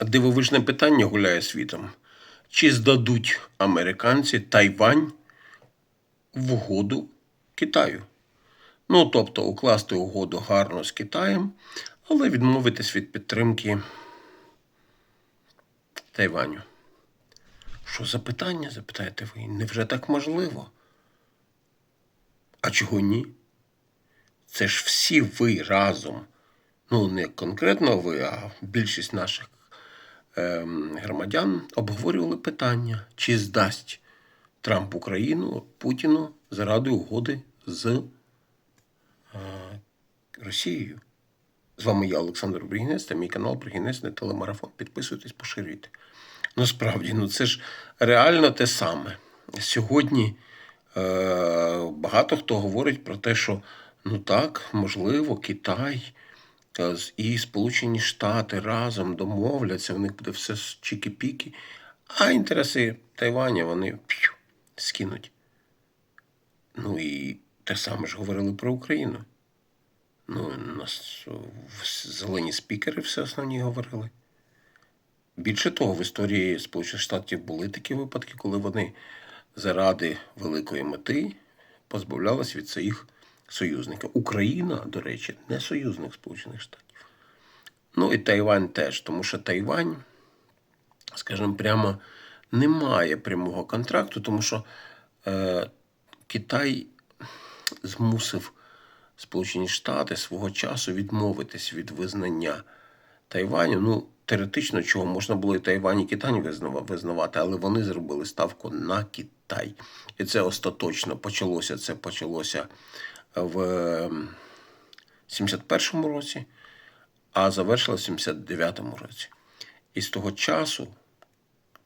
Дивовижне питання гуляє світом. Чи здадуть американці Тайвань в угоду Китаю? Ну, тобто укласти угоду гарно з Китаєм, але відмовитись від підтримки Тайваню. Що за питання, запитаєте ви? Невже так можливо? А чого ні? Це ж всі ви разом. Ну, не конкретно ви, а більшість наших громадян обговорювали питання, чи здасть Трамп Україну Путіну заради угоди з е, Росією. З вами я, Олександр Бригінець, та мій канал Бригінець на телемарафон. Підписуйтесь, поширюйте. Ну, справді, ну це ж реально те саме. Сьогодні е, багато хто говорить про те, що ну так, можливо, Китай і Сполучені Штати разом домовляться, у них буде все чікі-піки, а інтереси Тайваня вони п'ю, скинуть. Ну і те саме ж говорили про Україну. Ну, у нас зелені спікери все основні говорили. Більше того, в історії Сполучених Штатів були такі випадки, коли вони заради великої мети позбавлялись від своїх союзників. Україна, до речі, не союзник Сполучених Штатів. Ну і Тайвань теж, тому що Тайвань, скажімо прямо, не має прямого контракту, тому що е, Китай змусив Сполучені Штати свого часу відмовитись від визнання Тайваню. Ну, теоретично, чого можна було і Тайвань, і Китай визнавати, але вони зробили ставку на Китай. І це остаточно почалося. Це почалося в ем, 71-му році, а завершилося в 79-му році. І з того часу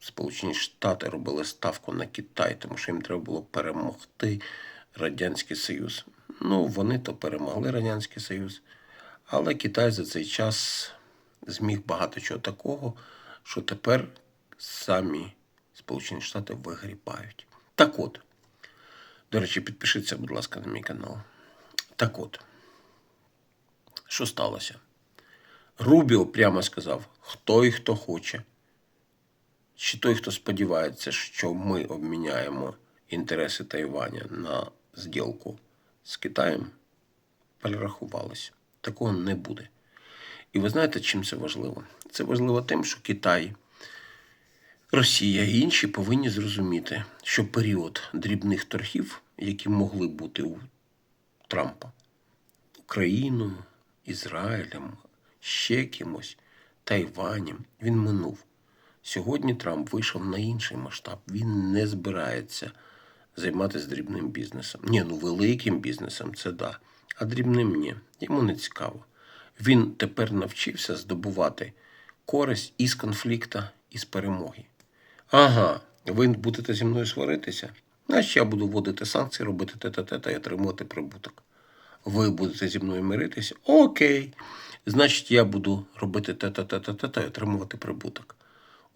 Сполучені Штати робили ставку на Китай, тому що їм треба було перемогти Радянський Союз. Ну, вони то перемогли Радянський Союз, але Китай за цей час зміг багато чого такого, що тепер самі Сполучені Штати вигрібають. Так от, до речі, підпишіться, будь ласка, на мій канал. Так от, що сталося? Рубіо прямо сказав, хто і хто хоче, чи той, хто сподівається, що ми обміняємо інтереси Тайваня на зділку з Китаєм, перерахувалися. Такого не буде. І ви знаєте, чим це важливо? Це важливо тим, що Китай, Росія і інші повинні зрозуміти, що період дрібних торгів, які могли бути у Трампа, Україною, Ізраїлем, ще кимось, Тайванем, він минув. Сьогодні Трамп вийшов на інший масштаб. Він не збирається займатися дрібним бізнесом. Ні, ну великим бізнесом це да. А дрібним ні. Йому не цікаво. Він тепер навчився здобувати користь із конфлікта, із перемоги. Ага, ви будете зі мною сваритися? Значить, я буду вводити санкції, робити те-те-те й отримувати прибуток. Ви будете зі мною миритися? Окей. Значить, я буду робити те-те-те-те та й отримувати прибуток.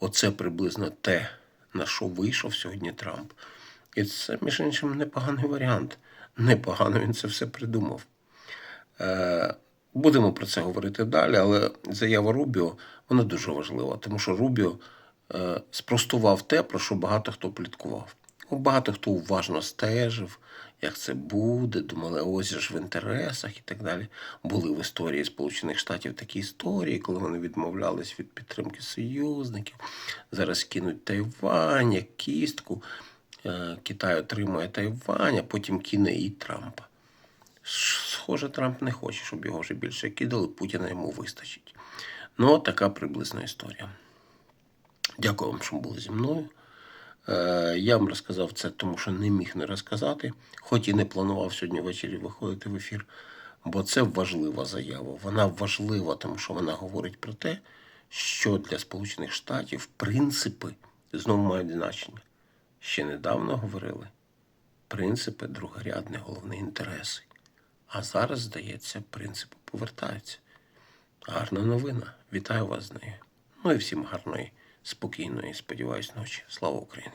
Оце приблизно те, на що вийшов сьогодні Трамп. І це, між іншим, непоганий варіант. Непогано він це все придумав. Е, Будемо про це говорити далі, але заява Рубіо вона дуже важлива, тому що Рубіо е, спростував те, про що багато хто пліткував. Багато хто уважно стежив, як це буде, думали, ось ж в інтересах і так далі. Були в історії Сполучених Штатів такі історії, коли вони відмовлялись від підтримки союзників. Зараз кинуть Тайвань, як кістку. Е, Китай отримує Тайвань, а потім кине і Трампа. Схоже, Трамп не хоче, щоб його вже більше кидали, Путіна йому вистачить. Ну, така приблизна історія. Дякую вам, що були зі мною. Е, Я вам розказав це, тому що не міг не розказати, хоч і не планував сьогодні ввечері виходити в ефір, бо це важлива заява. Вона важлива, тому що вона говорить про те, що для Сполучених Штатів принципи знову мають значення. Ще недавно говорили принципи другорядні, головні інтереси. А зараз, здається, принципи повертаються. Гарна новина. Вітаю вас з нею. Ну і всім гарної, спокійної, сподіваюсь, ночі. Слава Україні!